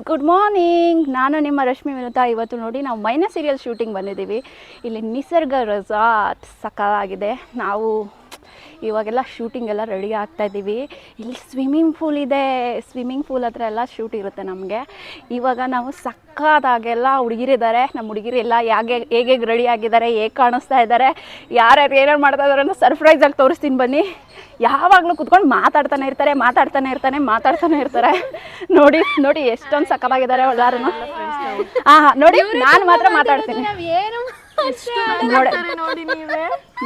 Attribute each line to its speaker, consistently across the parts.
Speaker 1: Good morning ನಾನು ನಿಮ್ಮ ರಶ್ಮಿ ವಿನುತಾ. ಇವತ್ತು ನೋಡಿ ನಾವು ಮೈನಸ್ ಸೀರಿಯಲ್ ಶೂಟಿಂಗ್ ಬಂದಿದ್ದೀವಿ. ಇಲ್ಲಿ ನಿಸರ್ಗ ರೆಸಾರ್ಟ್ ಸಕಾಲಾಗಿದೆ. ನಾವು ಇವಾಗೆಲ್ಲ ಶೂಟಿಂಗ್ ಎಲ್ಲ ರೆಡಿ ಆಗ್ತಾ ಇದ್ದೀವಿ ಇಲ್ಲಿ ಸ್ವಿಮ್ಮಿಂಗ್ ಪೂಲ್ ಇದೆ. ಸ್ವಿಮ್ಮಿಂಗ್ ಪೂಲ್ ಹತ್ರ ಎಲ್ಲ ಶೂಟ್ ಇರುತ್ತೆ ನಮಗೆ. ಇವಾಗ ನಾವು ಸಕ್ಕದಾಗೆಲ್ಲ ಹುಡುಗಿರಿದ್ದಾರೆ ನಮ್ಮ ಹುಡುಗಿರೆಲ್ಲ ಹೇಗೆ ಹೇಗೆ ರೆಡಿ ಆಗಿದ್ದಾರೆ ಹೇಗೆ ಕಾಣಿಸ್ತಾ ಇದ್ದಾರೆ ಯಾರ್ಯಾರು ಏನೇನು ಮಾಡ್ತಾ ಇದ್ದಾರೆ ಅಂತ ಸರ್ಪ್ರೈಸಾಗಿ ತೋರಿಸ್ತೀನಿ ಬನ್ನಿ. ಯಾವಾಗಲೂ ಕುತ್ಕೊಂಡು ಮಾತಾಡ್ತಾನೆ ಇರ್ತಾರೆ ಮಾತಾಡ್ತಾನೆ ಇರ್ತಾನೆ ಮಾತಾಡ್ತಾನೆ ಇರ್ತಾರೆ. ನೋಡಿ ನೋಡಿ ಎಷ್ಟೊಂದು ಸಕ್ಕತ್ತಾಗಿದ್ದಾರೆ ಎಲ್ಲಾರು ಹಾಂ ಹಾ ನೋಡಿ ನಾನು ಮಾತ್ರ ಮಾತಾಡ್ತೀನಿ. ನೋಡಿ.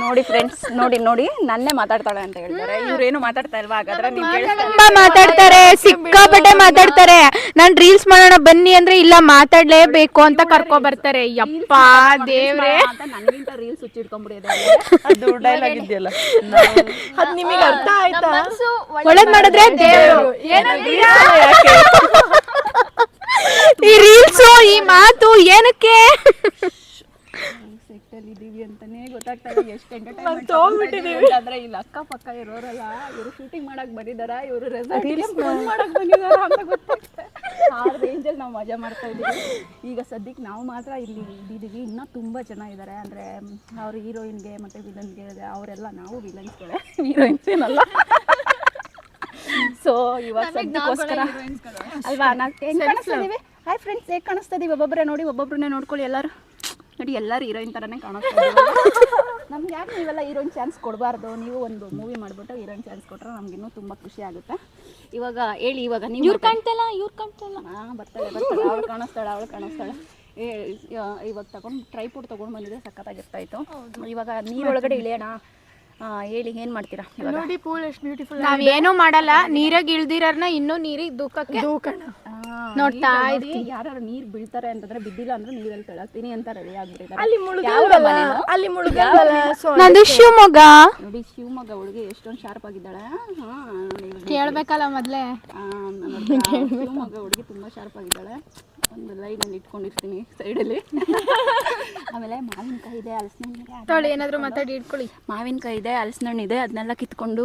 Speaker 1: ನೋಡಿ ಫ್ರೆಂಡ್ಸ್ ನೋಡಿ ನೋಡಿ ನನ್ನೇ ಮಾತಾಡ್ತಾಳೆ ಅಂತ ಹೇಳ್ತಾರೆ. ಇವ್ರೇನು ಮಾತಾಡ್ತಾ ಇಲ್ವಾ ಹಾಗಾದ್ರೆ ನೀವು
Speaker 2: ತುಂಬಾ ಮಾತಾಡ್ತಾರೆ. ಸಿಕ್ಕಾಪಟ್ಟೆ ಮಾತಾಡ್ತಾರೆ. ನಾನ್ ರೀಲ್ಸ್ ಮಾಡೋಣ ಬನ್ನಿ ಅಂದ್ರೆ ಇಲ್ಲ ಮಾತಾಡ್ಲೇಬೇಕು ಅಂತ ಕರ್ಕೊ ಬರ್ತಾರೆ. ಯಪ್ಪ ದೇವ್ರೆ
Speaker 1: ಅಂತ ನನಗಿಂತ ರೀಲ್ಸ್
Speaker 3: ಅದು ಡೈಲಾಗ್ ಇದೆಯಲ್ಲ. ಅದ್ ನಿಮಗೆ ಅರ್ಥ ಆಯ್ತಾ?
Speaker 2: ಒಳ್ಳೇದ್ ಮಾಡಿದ್ರೆ ದೇವ್ರು. ಈ ರೀಲ್ಸು ಈ ಮಾತು ಏನಕ್ಕೆ?
Speaker 1: ಸೆಟ್ಟಲ್ಲಿ ಇದೀವಿ ಅಂತಾನೆ ಗೊತ್ತಾಗ್ತಾ ಇಲ್ಲ ಎಷ್ಟು ಎಂಟರ್ಟೈನ್ಮೆಂಟ್ ಅಂದ್ರೆ ಇಲ್ಲಿ ಅಕ್ಕ ಪಕ್ಕ ಇರೋರಲ್ಲ ಇವರು ಶೂಟಿಂಗ್ ಮಾಡಕ್ ಬಂದಿದಾರ ಇವರು ರೆಸಾರ್ಟ್ ಮಾಡಕ್ ಬಂದಿದಾರ ಅಂತ ಗೊತ್ತಾಗ್ತಾ ಆ ರೇಂಜಲ್ಲಿ ನಾವು ಮಜಾ ಮಾಡ್ತಾ ಇದೀವಿ ಈಗ ಸದ್ಯಕ್ಕೆ ನಾವು ಮಾತ್ರ ಇಲ್ಲಿ ಇದ್ದೀವಿ. ಇನ್ನೂ ತುಂಬ ಜನ ಇದ್ದಾರೆ ಅಂದರೆ ಅವ್ರ ಹೀರೋಯಿನ್ಗೆ ಮತ್ತು ವಿಲನ್ಗೆ ಅವರೆಲ್ಲ ನಾವು ವಿಲನ್ಸ್ಗಳೇ ಹೀರೋಯಿನ್ಸ್ ಏನಲ್ಲ. ಸೊ ಇವಾಗ ಸದ್ಯಕ್ಕೋಸ್ಕರ ಅಲ್ವಾ? ನಾವು ಹೆಂಗೆ ಕಾಣಿಸ್ತಾ ಇದೀವಿ? ಹಾಯ್ ಫ್ರೆಂಡ್ಸ್ ಹೇಗೆ ಕಾಣಿಸ್ತಾ ಇದೀವಿ? ಒಬ್ಬೊಬ್ಬರೇ ನೋಡಿ ಒಬ್ಬೊಬ್ಬರನ್ನೇ ನೋಡ್ಕೊಳ್ಳಿ ಎಲ್ಲರೂ. ನೋಡಿ ಎಲ್ಲರೂ ಹೀರೋಯಿನ್ ಥರನೇ ಕಾಣಿಸ್ತಾ ನಮ್ಗೆ ಯಾಕೆ ನೀವೆಲ್ಲ ಹೀರೋಯಿನ್ ಚಾನ್ಸ್ ಕೊಡಬಾರ್ದು? ನೀವು ಒಂದು ಮೂವಿ ಮಾಡಿಬಿಟ್ಟು ಹೀರೋಯಿನ್ ಚಾನ್ಸ್ ಕೊಟ್ಟರೆ ನಮಗಿನ್ನೂ ತುಂಬ ಖುಷಿ ಆಗುತ್ತೆ. ಇವಾಗ ಹೇಳಿ ಇವಾಗ ನೀವು
Speaker 2: ಇವ್ರು ಕಾಣ್ತಲ್ಲ ಇವ್ರು ಕಾಣ್ತಲ್ಲ
Speaker 1: ಹಾಂ ಬರ್ತಾಳೆ ಬರ್ತಾಳೆ ಅವಳು ಕಾಣಿಸ್ತಾಳೆ ಅವಳು ಕಾಣಿಸ್ತಾಳೆ. ಏ ಇವ- ಇವಾಗ ತಗೊಂಡು ಟ್ರೈಪೋರ್ಟ್ ತೊಗೊಂಡು ಬಂದಿದ್ರೆ ಸಖತ್ತಾಗಿರ್ತಾಯಿತ್ತು ಇವಾಗ ನೀರೊಳಗಡೆ ಇಳಿಯೋಣ. ಹೇಳಿ ಏನು ಮಾಡ್ತೀರಾ
Speaker 3: ನೋಡಿ ಪೂಲ್ ಎಷ್ಟು ಬ್ಯೂಟಿಫುಲ್
Speaker 2: ನಾವ್ ಏನೂ ಮಾಡಲ್ಲ ನೀರಾಗ ಇಳ್ದಿರನ್ನ ಇನ್ನೂ ನೀರಿಗೆ ದೂಕಕ್ಕೆ
Speaker 3: ದೂಕಣ.
Speaker 2: ನೋಡ್ತಾ
Speaker 1: ಯಾರು ನೀರ್ ಬೀಳ್ತಾರೆ ಅಂತಂದ್ರೆ ಬಿದ್ದಿಲ್ಲ ಅಂದ್ರೆ ನೀರಲ್ಲಿ ತೆಳಗ್ತೀನಿ ಅಂತ ರೆಡಿ ಆಗ್ಬಿಟ್ಟಿದ್ದಾರೆ.
Speaker 3: ಅಲ್ಲಿ ಮುಳುಗಲ್ಲ ಅಲ್ಲಿ ಮುಳುಗಲ್ಲ
Speaker 2: ನಂದು ಶಿವಮೊಗ್ಗ.
Speaker 1: ನೋಡಿ ಶಿವಮೊಗ್ಗ ಹುಡುಗಿ ಎಷ್ಟೊಂದು ಶಾರ್ಪ್ ಆಗಿದ್ದಾಳೆ. ಹಾಂ
Speaker 2: ಕೇಳ್ಬೇಕಲ್ಲ ಮೊದ್ಲೇ.
Speaker 1: ಶಿವಮೊಗ್ಗ ಹುಡುಗಿ ತುಂಬಾ ಶಾರ್ಪ್ ಆಗಿದ್ದಾಳೆ. ಒಂದು ಲೈನಲ್ಲಿ ಇಟ್ಕೊಂಡಿರ್ತೀನಿ ಸೈಡಲ್ಲಿ ಆಮೇಲೆ ಮಾವಿನಕಾಯಿ ಇದೆ ಹಲಸಿನ
Speaker 2: ತೊಳಿ ಏನಾದರೂ ಮಾತಾಡಿ ಇಟ್ಕೊಳ್ಳಿ.
Speaker 1: ಮಾವಿನಕಾಯಿ ಇದೆ ಹಲಸಿನ ಹಣ್ಣು ಇದೆ ಅದನ್ನೆಲ್ಲ ಕಿತ್ಕೊಂಡು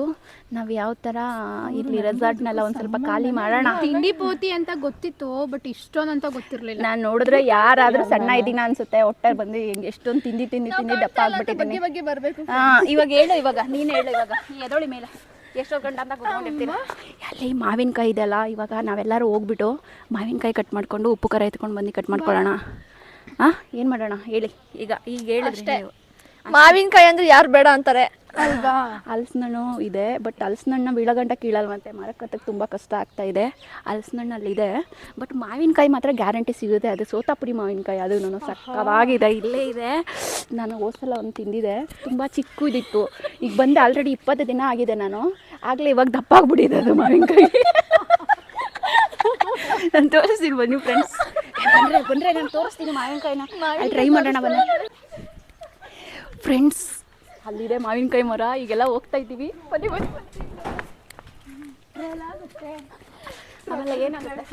Speaker 1: ನಾವು ಯಾವ ಥರ ಇಲ್ಲಿ ರೆಸಾರ್ಟ್ನೆಲ್ಲ ಒಂದು ಸ್ವಲ್ಪ ಖಾಲಿ ಮಾಡೋಣ.
Speaker 2: ತಿಂಡಿ ಪೂತಿ ಅಂತ ಗೊತ್ತಿತ್ತು ಬಟ್ ಇಷ್ಟೊಂದಂತ ಅಂತ ಗೊತ್ತಿರ್ಲಿಲ್ಲ.
Speaker 1: ನಾನು ನೋಡಿದ್ರೆ ಯಾರಾದ್ರೂ ಸಣ್ಣ ಇದ್ದೀನ ಅನ್ಸುತ್ತೆ ಹೊಟ್ಟೆ ಬಂದು ಹೆಂಗೆ ಎಷ್ಟೊಂದು ತಿಂಡಿ ತಿಂದಿ ತಿಂದಿ ದಪ್ಪ ಆಗ್ಬಿಟ್ಟಿದ್ದೀನಿ
Speaker 3: ಬಗ್ಗೆ ಬರ್ಬೇಕು.
Speaker 1: ಹಾ ಇವಾಗ ಹೇಳು ಇವಾಗ ನೀನು ಹೇಳು ಇವಾಗ ಎದೊಳಿ ಮೇಲೆ. ಎಷ್ಟೋ ಗಂಟೆ ಅಂತ ಕೂತ್ಕೊಂಡಿರ್ತೀರ. ಅಲ್ಲಿ ಮಾವಿನಕಾಯಿ ಇದೆಯಲ್ಲ ಇವಾಗ ನಾವೆಲ್ಲರೂ ಹೋಗ್ಬಿಟ್ಟು ಮಾವಿನಕಾಯಿ ಕಟ್ ಮಾಡಿಕೊಂಡು ಉಪ್ಪು ಖಾರ ಎತ್ಕೊಂಡು ಬಂದು ಕಟ್ ಮಾಡ್ಕೊಳ್ಳೋಣ. ಹಾಂ ಏನು ಮಾಡೋಣ? ಹೇಳಿ. ಈಗ ಈಗ ಹೇಳಿ
Speaker 3: ಮಾವಿನಕಾಯಿ ಅಂದ್ರೆ ಯಾರು ಬೇಡ ಅಂತಾರೆ. ಅಲ್ವಾ?
Speaker 1: ಹಲಸಿನಣ್ಣು ಇದೆ ಬಟ್ ಹಲಸಿನಣ್ಣ ಬೀಳಗಂಟ ಕೀಳಲ್ವಂತೆ. ಮರಕ್ಕೆ ಹತ್ತಕ್ಕೆ ತುಂಬ ಕಷ್ಟ ಆಗ್ತಾ ಇದೆ. ಹಲಸಿನಣ್ಣಲ್ಲಿದೆ ಬಟ್ ಮಾವಿನಕಾಯಿ ಮಾತ್ರ ಗ್ಯಾರಂಟಿ ಸಿಗುತ್ತೆ. ಅದು ಸೋತಾಪುರಿ ಮಾವಿನಕಾಯಿ ಅದು ನಾನು ಸಕ್ಕವಾಗಿದೆ ಇಲ್ಲೇ ಇದೆ. ನಾನು ಹೋದ್ಸಲ ಒಂದು ತಿಂದಿದೆ. ತುಂಬ ಚಿಕ್ಕದಿತ್ತು. ಈಗ ಬಂದು ಆಲ್ರೆಡಿ ಇಪ್ಪತ್ತು ದಿನ ಆಗಿದೆ ನಾನು. ಆಗಲೇ ಇವಾಗ ದಪ್ಪ ಆಗ್ಬಿಟ್ಟಿದೆ ಅದು ಮಾವಿನಕಾಯಿ. ನಾನು ತೋರಿಸ್ತೀನಿ ಬನ್ನಿ ಫ್ರೆಂಡ್ಸ್ ಬಂದರೆ ಬಂದರೆ ನಾನು ತೋರಿಸ್ತೀನಿ ಮಾವಿನಕಾಯಿನ. ಟ್ರೈ ಮಾಡೋಣ ಬನ್ನಿ. ಫ್ರೆಂಡ್ಸ್ ಅಲ್ಲಿದೆ ಮಾವಿನಕಾಯಿ ಮರ, ಈಗೆಲ್ಲ ಹೋಗ್ತಾ ಇದ್ದೀವಿ. ಬನ್ನಿ ಬನ್ನಿ. ಆಮೇಲೆ ಏನಾಗುತ್ತೆ?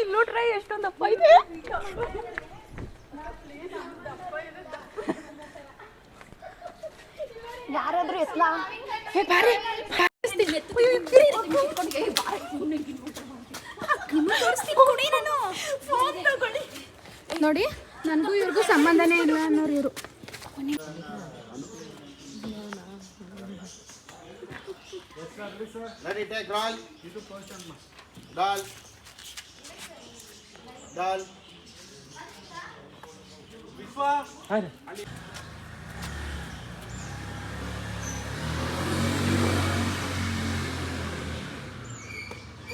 Speaker 1: ಇಲ್ಲಿ ನೋಡ್ರೆ ಎಷ್ಟೊಂದು ದಪ್ಪ ಇದೆ. ಯಾರಾದ್ರೂ ಎತ್ಲಾ? ಏ, ಬಾರಿ ಬಾರಿಸ್ತೀನಿ, ಎತ್ತು. ಅಯ್ಯೋ, ಇರಿ, ಇರಿ, ನಿಮ್ಗೆ ಇಟ್ಕೊಂಡು, ಏ, ಬಾರಿ, ಸುಮ್ನೆ ಹಿಂಗೆ ನೋಡ್ತಾ ಮಾಡ್ತೀನಿ. ನಿಮ್ಗೆ ತೋರಿಸ್ತೀನಿ, ಕೊಡಿ ನಾನು. ಫೋನ್ ತಗೊಳ್ಳಿ.
Speaker 2: ನೋಡಿ ನನಗೂ ಇವ್ರಿಗೂ ಸಂಬಂಧನೇ ಇಲ್ಲ ಅನ್ನೋರು ಇವರು
Speaker 4: Ready, take roll. Roll. Roll.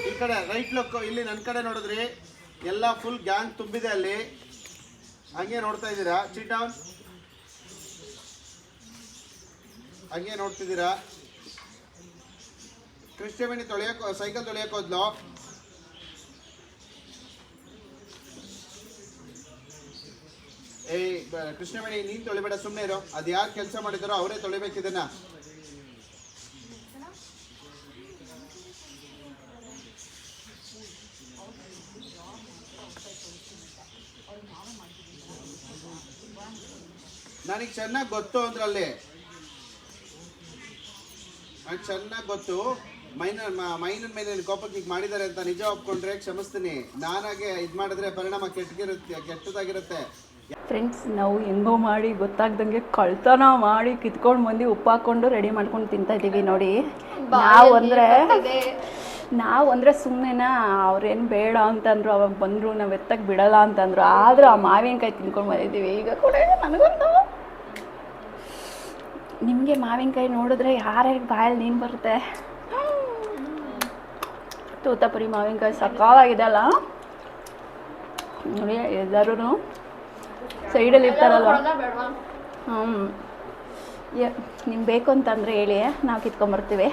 Speaker 4: ಈ ಕಡೆ ರೈಟ್ ಲುಕ್ ಇಲ್ಲಿ ನನ್ನ ಕಡೆ ನೋಡಿದ್ರಿ ಎಲ್ಲ ಫುಲ್ ಗ್ಯಾಂಗ್ ತುಂಬಿದೆ ಅಲ್ಲಿ. ಹಂಗೆ ನೋಡ್ತಾ ಇದ್ದೀರಾ? ಚಿಟ್ ಡೌನ್ ಹಂಗೆ ನೋಡ್ತಿದ್ದೀರಾ? ಕೃಷ್ಣವೇಣಿ ತೊಳೆಯಕ್ಕೆ ಸೈಕಲ್ ತೊಳೆಯಕ್ಕೆ ಹೋದ್ಲು. ಬ- ಕೃಷ್ಣವೇಣಿ ನೀನ್ ತೊಳಿಬೇಡ ಸುಮ್ಮನೆ ಇರೋ. ಅದು ಯಾರು ಕೆಲಸ ಮಾಡಿದಾರೋ ಅವರೇ ತೊಳಿಬೇಕಿದನ್ನ ನನಗೆ ಚೆನ್ನಾಗಿ ಗೊತ್ತು ಅಂದ್ರಲ್ಲಿ. ನನಗೆ ಚೆನ್ನಾಗಿ ಗೊತ್ತು. ಮೈನ ಮೈನರ್ ಮೈನನ್ ಮೇಲೆ ಕೋಪಕ್ಕೆ ಈಗ ಮಾಡಿದ್ದಾರೆ ಅಂತ ನಿಜ ಒಪ್ಕೊಂಡ್ರೆ ಕ್ಷಮಿಸ್ತೀನಿ. ನಾನಾಗೆ ಇದು ಮಾಡಿದ್ರೆ ಪರಿಣಾಮ ಕೆಟ್ಟಗಿರುತ್ತೆ ಕೆಟ್ಟದಾಗಿರುತ್ತೆ.
Speaker 1: ಫ್ರೆಂಡ್ಸ್ ನಾವು ಹೆಂಗೋ ಮಾಡಿ ಗೊತ್ತಾಗ್ದಂಗೆ ಕಳ್ತನ ಮಾಡಿ ಕಿತ್ಕೊಂಡು ಬಂದು ಉಪ್ಪು ಹಾಕೊಂಡು ರೆಡಿ ಮಾಡ್ಕೊಂಡು ತಿಂತಾ ಇದ್ದೀವಿ ನೋಡಿ. ನಾವು ಅಂದರೆ ನಾವು ಅಂದರೆ ಸುಮ್ಮನೆನ ಅವ್ರೇನು ಬೇಡ ಅಂತಂದ್ರು ಅವಾಗ ಬಂದರು ನಾವು ಎತ್ತಕ್ಕೆ ಬಿಡಲ್ಲ ಅಂತಂದ್ರು ಆದರೂ ಆ ಮಾವಿನಕಾಯಿ ತಿನ್ಕೊಂಡು ಬಂದಿದ್ದೀವಿ. ಈಗ ಕೂಡ ನನಗೊಂದು. ನಿಮಗೆ ಮಾವಿನಕಾಯಿ ನೋಡಿದ್ರೆ ಯಾರ್ಯಾರಿಗೆ ಬಾಯಲ್ಲಿ ನೀನು ಬರುತ್ತೆ? ತೂತಪುರಿ ಮಾವಿನಕಾಯಿ ಸಕಾಲಾಗಿದೆ ಅಲ್ಲ? ನೋಡಿ ಎಲ್ಲರೂ ಸೈಡಲ್ಲಿ ಇರ್ತಾರಲ್ವ? ಹ್ಞೂ ನಿಮ್ಗೆ ಬೇಕು ಅಂತಂದರೆ ಹೇಳಿ, ನಾವು ಕಿತ್ಕೊಂಬರ್ತೀವಿ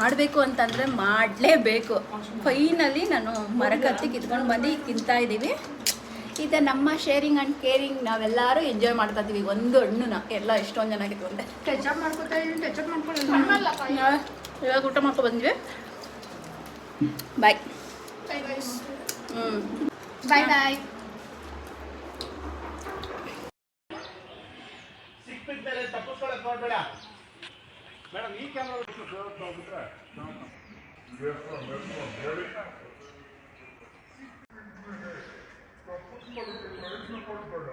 Speaker 1: ಮಾಡಬೇಕು ಅಂತಂದರೆ ಮಾಡಲೇಬೇಕು. ಫೈನಲಿ ನಾನು ಮರಕತ್ತಿ ಕಿತ್ಕೊಂಡು ಬಂದು ಈಗ ತಿಂತಾ ಇದ್ದೀವಿ. ಇದು ನಮ್ಮ ಶೇರಿಂಗ್ ಆ್ಯಂಡ್ ಕೇರಿಂಗ್ ನಾವೆಲ್ಲರೂ ಎಂಜಾಯ್ ಮಾಡ್ತಾ ಇದ್ದೀವಿ. ಒಂದು ಹಣ್ಣುನ ಎಲ್ಲ ಎಷ್ಟೊಂದು ಜನ ಕಿತ್ಕೊಂಡೆ.
Speaker 2: ಟಚಪ್ ಮಾಡ್ಕೊತಾ ಟಚಪ್
Speaker 1: ಇವಾಗ ಊಟ ಮಾಡ್ಕೊ ಬಂದ್ವಿ. ಬಾಯ್ ಹ್ಞೂ
Speaker 2: ಬಾಯ್ ಬಾಯ್
Speaker 4: ನೋಡ್ಬೇಡ మేడం మీకెలా వచ్చిన సేవకు తగ్గుతా తప్పకుండా ప్రయత్నం పడుతున్నాడు